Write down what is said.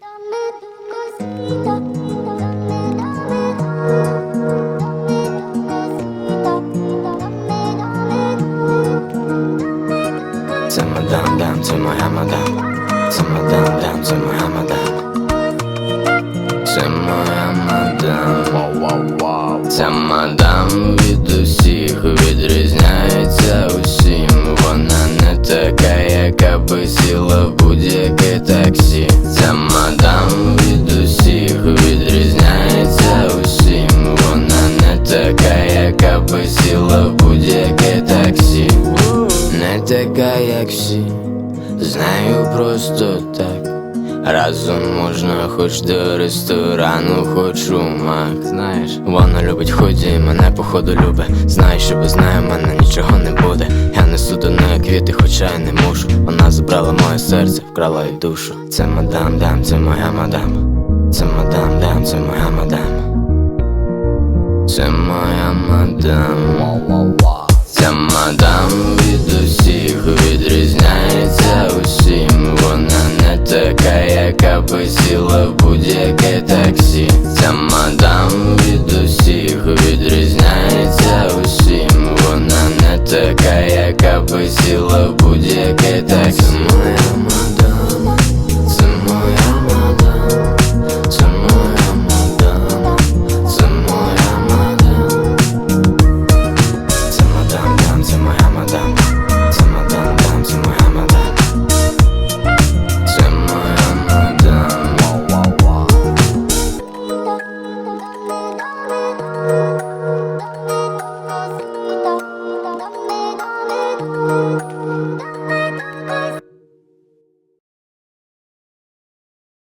Це мадам, дам, це моя мадам. Це мадам, дам, це моя мадам. Це моя мадам. Ця мадам від усіх відрізняється усім. Вона не така, яка би сіла в Ця мадам від усіх відрізняється усім. Вона не така, яка би сіла в будь-яке таксі. Не така, як всі, знаю просто так. Разом можна хоч до ресторану, хоч у мак Знаєш, вона любить ході, мене походу любе Знає, що без неї мене нічого не буде несу до неї квіти, хоча й не мушу Вона забрала моє серце, вкрала й душу. Це мадам, дам, це моя мадам. Це мадам, дам, це моя мадам. Це моя мадам. Ця мадам від усіх відрізняється усім. Вона не така, яка би сіла в будь-яке таксі. Ця мадам від така, яка би сіла в будь-яке таксі. Música